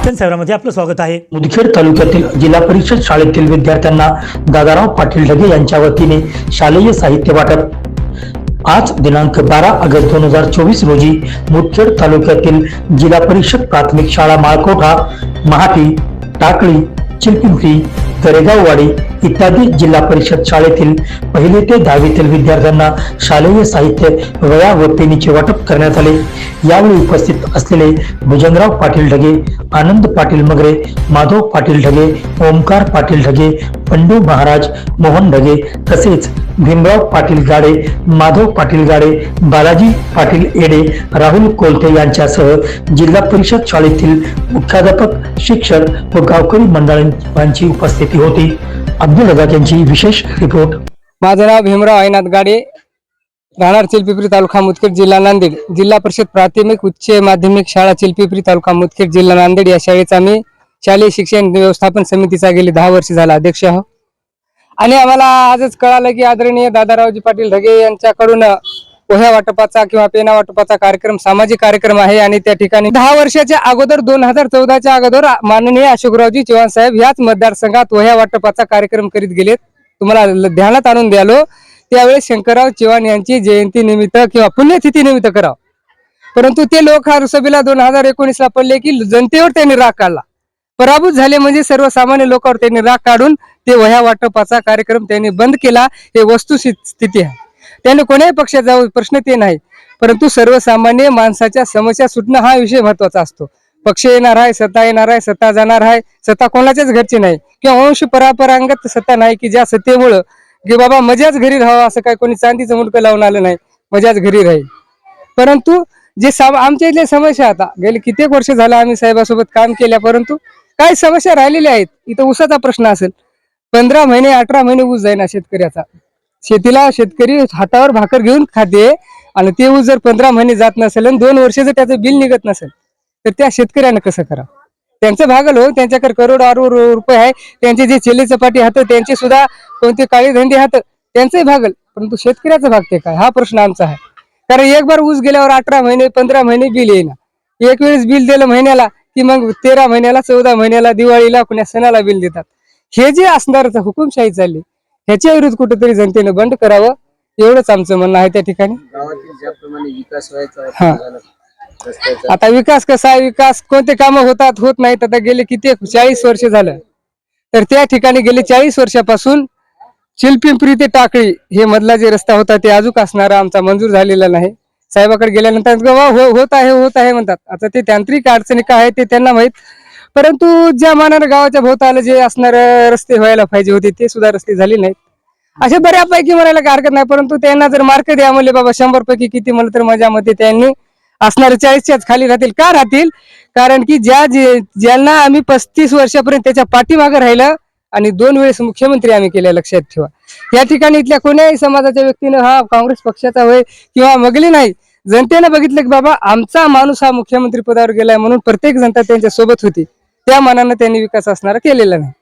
शिक्षण सेवामध्ये आपलं स्वागत आहे. मुदखेड तालुक्यातील जिल्हा परिषद शाळेतील विद्यार्थ्यांना दादाराव पाटील ढगे यांच्या वतीने शालेय साहित्य वाटप. आज दिनांक बारा ऑगस्ट दोन हजार चोवीस रोजी मुदखेड तालुक्यातील जिल्हा परिषद प्राथमिक शाळा माळकोठा महाटी टाकळी चिलपिंपरी दरेगाववाडी इत्यादी जिल्हा परिषद शाळेतील पहिली ते दहावीतील विद्यार्थ्यांना शालेय साहित्य वया व पेनीचे वाटप करण्यात आले. यावेळी उपस्थित असलेले भुजंगराव पाटील ढगे आनंद पाटील मगरे माधव पाटील ढगे ओमकार पाटील ढगे पंडू महाराज मोहन ढगे तसेच भीमराव पाटील गाडे माधव पाटील गाडे बालाजी पाटील एडे राहुल कोलते यांच्यासह जिल्हा परिषद शाळेतील मुख्याध्यापक शिक्षक व गावकरी मंडळांची उपस्थिती होती. अब्दुल रजाक यांची विशेष रिपोर्ट. माझं नाव भीमराव आयनाथ गाडे राहणार चिलपिपरी तालुका मुदखेड जिल्हा नांदेड. जिल्हा परिषद प्राथमिक उच्च माध्यमिक शाळा चिलपिपरी तालुका मुदखेड जिल्हा नांदेड. या शाळेचा मी शालेय शिक्षण व्यवस्थापन समितीचा गेली दहा वर्ष झाला अध्यक्ष आहो. आणि आम्हाला आजच कळालं की आदरणीय दादारावजी पाटील ढगे यांच्याकडून वह्या वाटपाचा किंवा पेना वाटपाचा कार्यक्रम सामाजिक कार्यक्रम आहे आणि त्या ठिकाणी दहा वर्षाच्या अगोदर दोन हजार चौदाच्या अगोदर माननीय अशोकरावजी चव्हाण साहेब ह्याच मतदारसंघात वह्या वाटपाचा कार्यक्रम करीत गेलेत. तुम्हाला ध्यानात आणून द्यालो. त्यावेळेस शंकरराव चव्हाण यांची जयंती निमित्त किंवा पुण्यतिथी निमित्त करावं. परंतु ते लोकसभेला दोन हजार एकोणीसला पडले की जनतेवर त्यांनी राग काढला. पराभूत झाले म्हणजे सर्वसामान्य लोकांवर त्यांनी राग काढून ते वह्या वाटपाचा कार्यक्रम त्यांनी बंद केला. हे वस्तुस्थिती आहे. त्याने कोण्याही पक्षात जाऊ प्रश्न ते नाही. परंतु सर्वसामान्य माणसाच्या समस्या सुटणं हा विषय महत्त्वाचा असतो. पक्ष येणार आहे सत्ता येणार आहे सत्ता जाणार आहे सत्ता कोणाच्याच घरची नाही. किंवा वंश परापरांगत सत्ता नाही की ज्या सत्तेमुळं की बाबा मजाच घरी राहावं असं काय कोणी चांदीचं मुंडकं लावून आलं नाही. मजाच घरी राहील. परंतु जे साम आमच्या इथल्या समस्या आता गेले कित्येक वर्ष झालं आम्ही साहेबासोबत काम केल्या परंतु काय समस्या राहिलेल्या आहेत? इथं ऊसाचा प्रश्न असेल. पंधरा महिने अठरा महिने ऊस जाईना शेतकऱ्याचा. शेतीला शेतकरी हातावर भाकर घेऊन खाते आणि ते ऊस जर पंधरा महिने जात नसेल आणि दोन वर्ष जर त्याचं बिल निघत नसेल तर त्या शेतकऱ्यानं कसं करा त्यांचं भागल हो त्यांच्याकडे करोड अरोड रुपये आहे. त्यांचे जे चेले चपाटी हात त्यांचे सुद्धा कोणते काळी धंदे हात त्यांचंही भागल. परंतु शेतकऱ्याचं भागते काय? हा प्रश्न आमचा आहे. कारण एक बार ऊस गेल्यावर अठरा महिने पंधरा महिने बिल येईना. एक वेळेस बिल दिलं महिन्याला की मग तेरा महिन्याला चौदा महिन्याला दिवाळीला कुण्या सणाला बिल देतात. हे जे असणारच हुकुमशाही चालली ह्याच्या विरुद्ध कुठेतरी जनतेने बंद करावं एवढंच आमचं म्हणणं आहे त्या ठिकाणी. विकास व्हायचा आता विकास कसा आहे? विकास कोणते कामं होतात होत नाहीत. आता गेले किती? चाळीस वर्ष झालं. तर त्या ठिकाणी गेले चाळीस वर्षापासून चिलपिंपरी ते टाकळी हे मधला जे रस्ता होता ते अजूक असणारा आमचा मंजूर झालेला नाही. साहेबाकडे गेल्यानंतर हो, होत आहे होत आहे म्हणतात. आता ते तांत्रिक अडचणी काय आहे ते त्यांना माहीत. परंतु ज्या मानानं गावाच्या भोवताला जे असणार रस्ते व्हायला पाहिजे होते ते सुद्धा रस्ते झाले नाहीत. असे बऱ्यापैकी म्हणायला काय हरकत नाही परंतु त्यांना जर मार्क द्या म्हणले बाबा शंभर पैकी किती म्हणलं तर माझ्या मते त्यांनी असणारे चाळीसच्याच खाली राहतील. का राहतील? कारण की ज्या ज्यांना आम्ही पस्तीस वर्षापर्यंत त्याच्या पाठीमागे राहिलं आणि दोन वेळेस मुख्यमंत्री आम्ही केल्या लक्षात ठेवा. या ठिकाणी इथल्या कोण्याही समाजाच्या व्यक्तीनं हा काँग्रेस पक्षाचा होय किंवा मगली नाही जनतेनं बघितलं की बाबा आमचा माणूस हा मुख्यमंत्री पदावर गेलाय म्हणून प्रत्येक जनता त्यांच्यासोबत होती. त्या मानानं त्यांनी विकास असणारा केलेला नाही.